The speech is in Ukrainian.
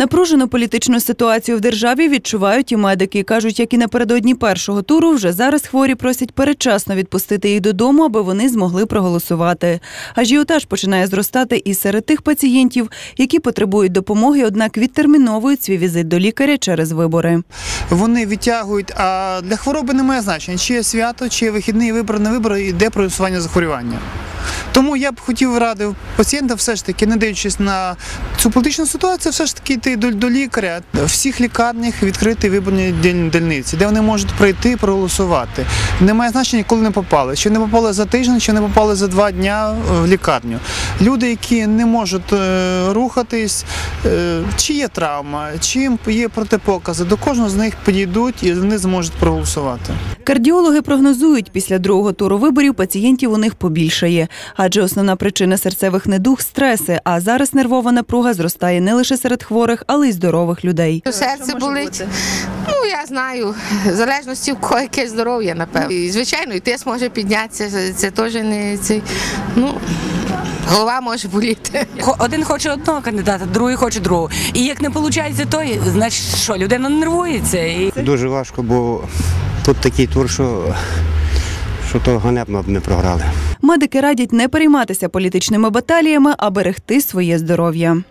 Напружену політичну ситуацію в державі відчувають і медики. кажуть, як і напередодні першого туру, вже зараз хворі просять передчасно відпустити їх додому, аби вони змогли проголосувати. Ажіотаж починає зростати і серед тих пацієнтів, які потребують допомоги, однак відтерміновують свій візит до лікаря через вибори. Вони відтягують, а для хвороби немає значення, чи є свято, чи є вихідний вибор на вибори, йде проголосування захворювання. Тому я б хотів радив пацієнта все ж таки, не дивлячись на цю політичну ситуацію, все ж таки йти до, до лікаря. В всіх лікарнях відкриті виборні дільниці, де вони можуть прийти проголосувати. Немає значення, коли не попали. Чи не попали за тиждень, чи не попали за два дня е, в лікарню. Люди, які не можуть е, рухатись, е, чи є травма, чи є протипокази, до кожного з них підійдуть і вони зможуть проголосувати. Кардіологи прогнозують, після другого туру виборів пацієнтів у них побільшає, адже основна причина серцевих недуг стреси. А зараз нервова напруга зростає не лише серед хворих, але й здорових людей. Серце болить. Ну я знаю, в залежності в кого яке здоров'я, напевно. І, звичайно, і тиск може піднятися. Це, теж не цей. Ну голова може боліти. Один хоче одного кандидата, другий хоче другого. І як не виходить той, значить що, людина нервується. І... Дуже важко, бо тут такий тур, що, що то ганебно б ми програли. Медики радять не перейматися політичними баталіями, а берегти своє здоров'я.